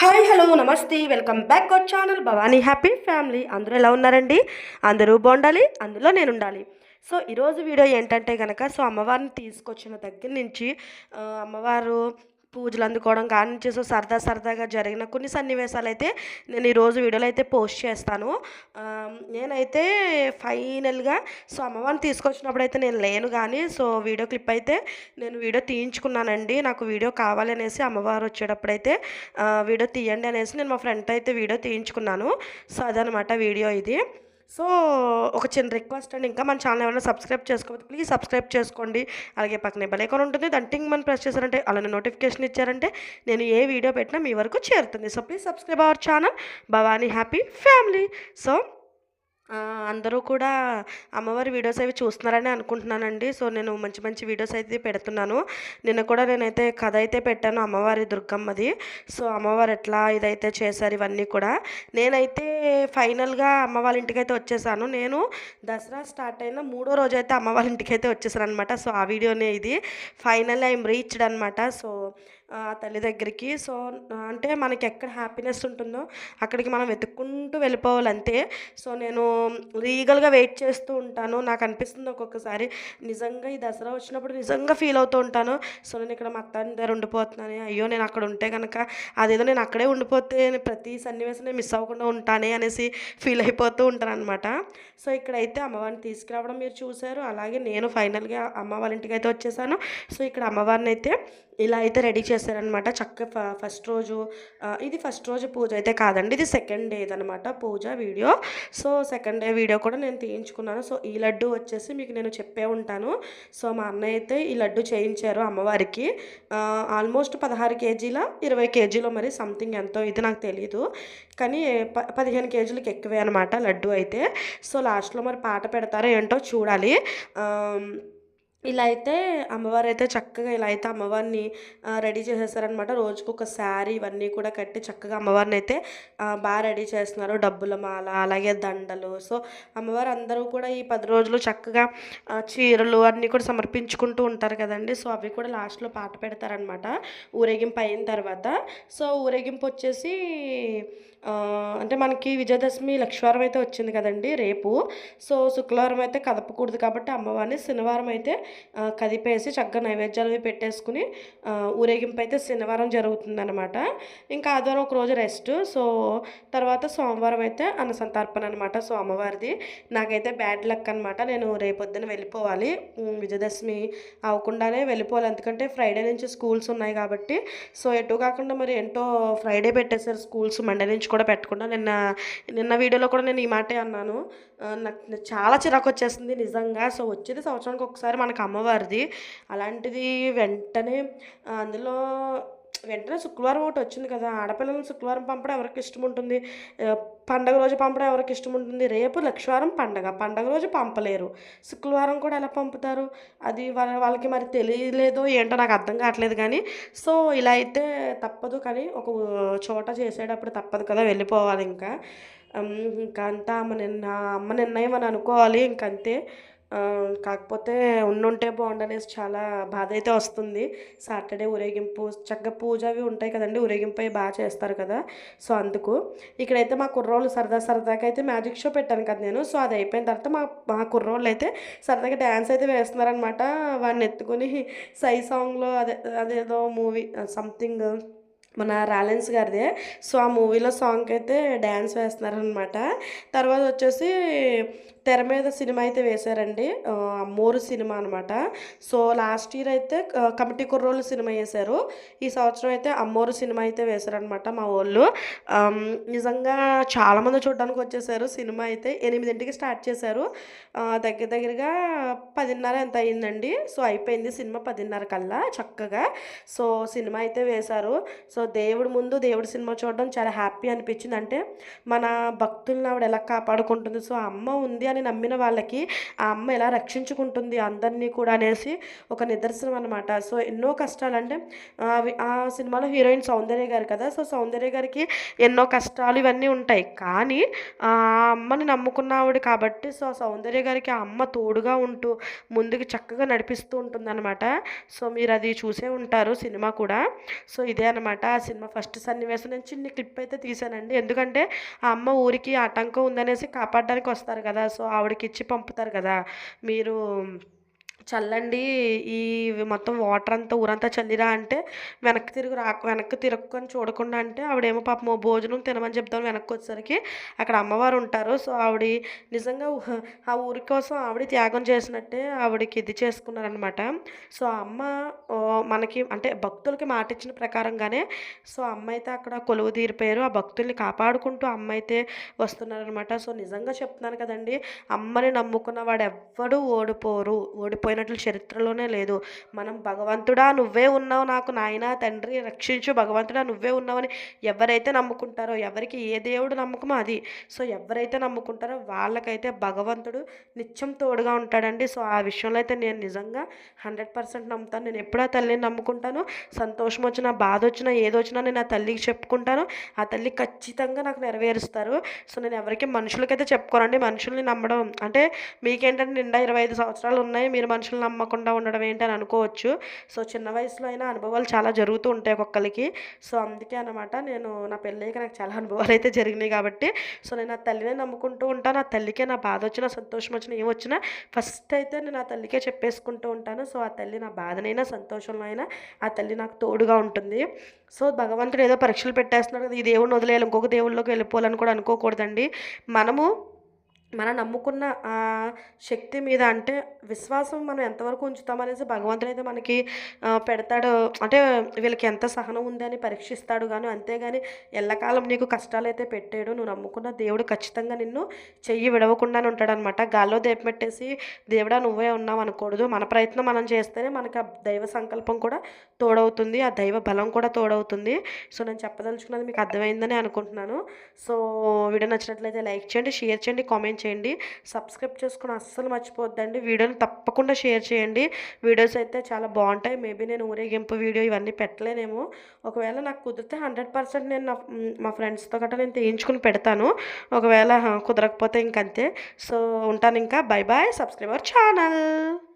Hi hello namaste. Welcome back our channel. Bhavani happy family. అందరూ ఎలా ఉన్నారండి? అందరూ బాగుండాలి? అందులో నేను ఉండాలి సో ఈరోజు వీడియో ఏంటంటే కనుక సో అమ్మవారిని తీసుకొచ్చిన దగ్గర నుంచి అమ్మవారు పూజలు అందుకోవడం కానీ నుంచి సరదా సరదాగా జరిగిన కొన్ని సన్నివేశాలు అయితే నేను ఈరోజు వీడియోలో అయితే పోస్ట్ చేస్తాను. నేనైతే ఫైనల్గా సో అమ్మవారిని తీసుకొచ్చినప్పుడు అయితే నేను లేను కానీ సో వీడియో క్లిప్ అయితే నేను వీడియో తీయించుకున్నానండి. నాకు వీడియో కావాలి అనేసి అమ్మవారు వచ్చేటప్పుడైతే వీడియో తీయండి అనేసి నేను మా ఫ్రెండ్తో అయితే వీడియో తీయించుకున్నాను. సో అదనమాట వీడియో ఇది. సో ఒక చిన్న రిక్వెస్ట్ అండి. ఇంకా మన ఛానల్ ఎవరైనా సబ్స్క్రైబ్ చేసుకోవద్దు ప్లీజ్ సబ్స్క్రైబ్ చేసుకోండి. అలాగే పక్కనే బెల్ ఐకాన్ ఉంటుంది. దాని టింగ్ మనం ప్రెస్ చేశారంటే అలానే నోటిఫికేషన్ ఇచ్చారంటే నేను ఏ వీడియో పెట్టినా మీ వరకు చేరుతుంది. So please subscribe our channel. Bhavani happy family. So అందరూ కూడా అమ్మవారి వీడియోస్ అవి చూస్తున్నారని అనుకుంటున్నానండి. సో నేను మంచి మంచి వీడియోస్ అయితే పెడుతున్నాను. నిన్న కూడా నేనైతే కథ అయితే పెట్టాను అమ్మవారి దుర్గమ్మది. సో అమ్మవారు ఎట్లా ఇదైతే చేశారు ఇవన్నీ కూడా. నేనైతే ఫైనల్గా అమ్మ వాళ్ళ ఇంటికి అయితే వచ్చేసాను. నేను దసరా స్టార్ట్ అయిన మూడో రోజు అయితే అమ్మ వాళ్ళ ఇంటికి అయితే వచ్చేసాను అనమాట సో ఆ వీడియోనే ఇది. ఫైనల్ ఐఎమ్ రీచ్డ్ అనమాట సో తల్లి దగ్గరికి. సో అంటే మనకి ఎక్కడ హ్యాపీనెస్ ఉంటుందో అక్కడికి మనం వెతుక్కుంటూ వెళ్ళిపోవాలి అంతే. సో నేను లీగల్గా వెయిట్ చేస్తూ ఉంటాను. నాకు అనిపిస్తుంది ఒక్కొక్కసారి నిజంగా ఈ దసరా వచ్చినప్పుడు నిజంగా ఫీల్ అవుతూ ఉంటాను. సో నేను ఇక్కడ మా అత్త దగ్గర ఉండిపోతున్నాను. అయ్యో నేను అక్కడ ఉంటే కనుక అదేదో నేను అక్కడే ఉండిపోతే నేను ప్రతి సన్నివేశం నేను మిస్ అవ్వకుండా ఉంటానే అనేసి ఫీల్ అయిపోతూ ఉంటాను అనమాట సో ఇక్కడైతే అమ్మవారిని తీసుకురావడం మీరు చూశారు. అలాగే నేను ఫైనల్గా అమ్మ వాళ్ళ ఇంటికి అయితే వచ్చేసాను. సో ఇక్కడ అమ్మవారిని అయితే ఇలా అయితే రెడీ చేశారనమాట చక్కగా ఫస్ట్ రోజు ఇది ఫస్ట్ రోజు పూజ అయితే కాదండి ఇది సెకండ్ డే అనమాట puja video. So second day video కూడా నేను తీయించుకున్నాను. సో ఈ లడ్డు వచ్చేసి మీకు నేను చెప్పే ఉంటాను. సో మా అన్నయ్య అయితే ఈ లడ్డు చేయించారు అమ్మవారికి. ఆల్మోస్ట్ పదహారు కేజీల ఇరవై కేజీలో మరి సంథింగ్ ఎంతో ఇది నాకు తెలియదు కానీ ప పదిహేను కేజీలకి ఎక్కువే అనమాట లడ్డు అయితే. సో లాస్ట్లో మరి పాట పెడతారో ఏంటో చూడాలి. ఇలా అయితే అమ్మవారు అయితే చక్కగా ఇలా అయితే అమ్మవారిని రెడీ చేసేసారనమాట రోజుకు ఒక శారీ ఇవన్నీ కూడా కట్టి చక్కగా అమ్మవారిని అయితే బాగా రెడీ చేస్తున్నారు. డబ్బుల మాల అలాగే దండలు. సో అమ్మవారు అందరూ కూడా ఈ పది రోజులు చక్కగా చీరలు అన్నీ కూడా సమర్పించుకుంటూ ఉంటారు కదండి. సో అవి కూడా లాస్ట్లో పాట పెడతారనమాట ఊరేగింపు అయిన తర్వాత. సో ఊరేగింపు వచ్చేసి అంటే మనకి విజయదశమి లక్షవారం అయితే వచ్చింది కదండి రేపు. సో శుక్రవారం అయితే కదపకూడదు కాబట్టి అమ్మవారిని శనివారం అయితే కదిపేసి చక్కగా నైవేద్యాలు అవి పెట్టేసుకుని ఊరేగింపు అయితే శనివారం జరుగుతుందనమాట ఇంకా ఆదివారం ఒక రోజు రెస్ట్. సో తర్వాత సోమవారం అయితే అన్నసంతర్పణ అనమాట సో అమ్మవారిది నాకైతే బ్యాడ్ లక్ అనమాట నేను రేపొద్దున వెళ్ళిపోవాలి. విజయదశమి అవ్వకుండానే వెళ్ళిపోవాలి. ఎందుకంటే ఫ్రైడే నుంచి స్కూల్స్ ఉన్నాయి కాబట్టి. సో ఎటు కాకుండా మరి ఏంటో ఫ్రైడే పెట్టేశారు స్కూల్స్. మండే నుంచి కూడా పెట్టకుండా నిన్న నిన్న వీడియోలో కూడా నేను ఈ మాటే అన్నాను. నాకు చాలా చిరాకు వచ్చేస్తుంది నిజంగా. సో వచ్చేది సంవత్సరానికి ఒకసారి మనకు అమ్మవారిది. అలాంటిది వెంటనే అందులో వెంటనే శుక్రవారం ఒకటి వచ్చింది కదా ఆడపిల్లలను శుక్రవారం పంపడం ఎవరికి ఇష్టం ఉంటుంది? పండగ రోజు పంపడం ఎవరికి ఇష్టం ఉంటుంది? రేపు లక్షవారం పండగ పండగ రోజు పంపలేరు. శుక్రవారం కూడా ఎలా పంపుతారు? అది వాళ్ళ వాళ్ళకి మరి తెలియలేదో ఏంటో నాకు అర్థం కావట్లేదు కానీ సో ఇలా అయితే తప్పదు కానీ ఒక చోట చేసేటప్పుడు తప్పదు కదా వెళ్ళిపోవాలి ఇంకా. ఇంకా అంతా అమ్మ నిన్న అమ్మ నిర్ణయం అని అనుకోవాలి ఇంకంతే. కాకపోతే ఉండుంటే బాగుండనేసి చాలా బాధ అయితే వస్తుంది. సాటర్డే ఊరేగింపు చక్కగా పూజ అవి ఉంటాయి కదండి ఊరేగింపు అవి బాగా చేస్తారు కదా. సో అందుకు ఇక్కడైతే మా కుర్రోళ్ళు సరదా సరదాగా అయితే మ్యాజిక్ షో పెట్టాను కదా నేను. సో అది అయిపోయిన తర్వాత మా మా కుర్రోళ్ళు అయితే సరదాగా డ్యాన్స్ అయితే వేస్తున్నారనమాట వాడిని ఎత్తుకొని సై సాంగ్లో అదే అదేదో మూవీ సంథింగ్ మన రాలెన్స్ గారిదే. సో ఆ మూవీలో సాంగ్ అయితే డ్యాన్స్ వేస్తున్నారనమాట తర్వాత వచ్చేసి తెర మీద సినిమా అయితే వేశారండి. మోరు అమ్మోరు సినిమా అనమాట సో లాస్ట్ ఇయర్ అయితే కమిటీ కుర్రోళ్ళు సినిమా వేశారు. ఈ సంవత్సరం అయితే అమ్మోరు సినిమా అయితే వేశారనమాట మా వాళ్ళు. నిజంగా చాలామంది చూడడానికి వచ్చేసారు. సినిమా అయితే ఎనిమిదింటికి స్టార్ట్ చేశారు. దగ్గర దగ్గరగా పదిన్నర ఎంత అయిందండి. సో అయిపోయింది సినిమా పదిన్నర కల్లా చక్కగా. సో సినిమా అయితే వేశారు. సో దేవుడి ముందు దేవుడి సినిమా చూడడం చాలా హ్యాపీ అనిపించింది. అంటే మన భక్తులను ఆవిడ ఎలా కాపాడుకుంటుంది. సో అమ్మ ఉంది అని నమ్మిన వాళ్ళకి ఆ అమ్మ ఎలా రక్షించుకుంటుంది అందరినీ కూడా అనేసి ఒక నిదర్శనం అనమాట సో ఎన్నో కష్టాలు అంటే ఆ సినిమాలో హీరోయిన్ సౌందర్య గారు కదా సో సౌందర్య గారికి ఎన్నో కష్టాలు ఇవన్నీ ఉంటాయి. కానీ ఆ అమ్మని నమ్ముకున్న ఆవిడ కాబట్టి సో సౌందర్య గారికి ఆ అమ్మ తోడుగా ఉంటూ ముందుకు చక్కగా నడిపిస్తూ ఉంటుందన్నమాట. సో మీరు అది చూసే ఉంటారు సినిమా కూడా. సో ఇదే అనమాట ఆ ఆ సినిమా ఫస్ట్ సన్నివేశం. నేను చిన్న క్లిప్ అయితే తీశానండి ఎందుకంటే ఆ అమ్మ ఊరికి ఆటంకం ఉందనేసి కాపాడడానికి వస్తారు కదా. సో ఆవిడకి ఇచ్చి పంపుతారు కదా మీరు చల్లండి ఈ మొత్తం వాటర్ అంతా ఊరంతా చల్లిరా అంటే వెనక్కి తిరుగు రా వెనక్కి తిరగకొని చూడకుండా అంటే ఆవిడేమో పాపం భోజనం తినమని చెప్తాం వెనక్కి వచ్చేసరికి అక్కడ అమ్మవారు ఉంటారు. సో ఆవిడ నిజంగా ఆ ఊరి కోసం ఆవిడ త్యాగం చేసినట్టే ఆవిడకి ఇది చేసుకున్నారనమాట సో ఆ అమ్మ ఓ, మనకి అంటే భక్తులకి మాట ఇచ్చిన ప్రకారంగానే సో అమ్మ అయితే అక్కడ కొలువు తీరిపోయారు. ఆ భక్తుల్ని కాపాడుకుంటూ అమ్మ అయితే వస్తున్నారనమాట సో నిజంగా చెప్తున్నాను కదండి అమ్మని నమ్ముకున్న వాడు ఎవ్వడూ ఓడిపోరు ఓడిపోయినట్లు చరిత్రలోనే లేదు. మనం భగవంతుడా నువ్వే ఉన్నావు నాకు నాయనా తండ్రి రక్షించు భగవంతుడా నువ్వే ఉన్నావని ఎవరైతే నమ్ముకుంటారో ఎవరికి ఏ దేవుడు నమ్మకమో అది. సో ఎవరైతే నమ్ముకుంటారో వాళ్ళకైతే భగవంతుడు నిత్యం తోడుగా ఉంటాడండి. సో ఆ విషయంలో అయితే నేను నిజంగా హండ్రెడ్ పర్సెంట్ నమ్ముతాను. నేను ఎప్పుడూ ఆ తల్లిని నమ్ముకుంటాను. సంతోషం వచ్చినా బాధ వచ్చినా ఏదొచ్చినా నేను ఆ తల్లికి చెప్పుకుంటాను. ఆ తల్లి ఖచ్చితంగా నాకు నెరవేరుస్తారు. సో నేను ఎవరికి మనుషులకైతే చెప్పుకోనండి. మనుషుల్ని నమ్మడం అంటే మీకేంటంటే నిండా ఇరవై ఐదు సంవత్సరాలు ఉన్నాయి. మీరు మనుషులు నమ్మకుండా ఉండడం ఏంటి అని అనుకోవచ్చు. సో చిన్న వయసులో అయినా అనుభవాలు చాలా జరుగుతూ ఉంటాయి ఒక్కొక్కరికి. సో అందుకే అనమాట నేను నా పెళ్ళయ్యాక నాకు చాలా అనుభవాలు అయితే జరిగినాయి కాబట్టి. సో నేను నా తల్లినే నమ్ముకుంటూ ఉంటాను. ఆ తల్లికే నా బాధ వచ్చినా సంతోషం వచ్చినా ఏం వచ్చినా ఫస్ట్ అయితే నేను ఆ తల్లికే చెప్పేసుకుంటూ ఉంటాను. సో ఆ తల్లి నా బాధనైనా సంతోషంలో అయినా ఆ తల్లి నాకు తోడుగా ఉంటుంది. సో భగవంతుడు ఏదో పరీక్షలు పెట్టేస్తున్నాడు కదా ఈ దేవుడిని వదిలేయాలి ఇంకొక దేవుళ్ళలోకి వెళ్ళిపోవాలని కూడా అనుకోకూడదండి. మనము మనం నమ్ముకున్న ఆ శక్తి మీద అంటే విశ్వాసం మనం ఎంతవరకు ఉంచుతామనేసి భగవంతుడు అయితే మనకి పెడతాడు. అంటే వీళ్ళకి ఎంత సహనం ఉంది అని పరీక్షిస్తాడు కానీ అంతేగాని ఎల్లకాలం నీకు కష్టాలు అయితే పెట్టాడు. నువ్వు నమ్ముకున్న దేవుడు ఖచ్చితంగా నిన్ను చెయ్యి విడవకుండానే ఉంటాడనమాట. గాల్లో దేపెట్టేసి దేవుడా నువ్వే ఉన్నావు అనకూడదు. మన ప్రయత్నం మనం చేస్తేనే మనకి ఆ దైవ సంకల్పం కూడా తోడవుతుంది. ఆ దైవ బలం కూడా తోడవుతుంది. సో నేను చెప్పదలుచుకున్నది మీకు అర్థమైందని అనుకుంటున్నాను. సో వీడియో నచ్చినట్లయితే లైక్ చేయండి షేర్ చేయండి కామెంట్ చేయండి. సబ్స్క్రైబ్ చేసుకుని అస్సలు మర్చిపోద్దండి వీడియోని తప్పకుండా షేర్ చేయండి. వీడియోస్ అయితే చాలా బాగుంటాయి. మేబీ నేను ఊరేగింపు వీడియో ఇవన్నీ పెట్టలేనేమో. ఒకవేళ నాకు కుదిరితే హండ్రెడ్ పర్సెంట్ నేను మా ఫ్రెండ్స్తో గట్రా నేను తీయించుకుని పెడతాను. ఒకవేళ కుదరకపోతే ఇంకంతే. సో ఉంటాను ఇంకా. Bye bye subscriber channel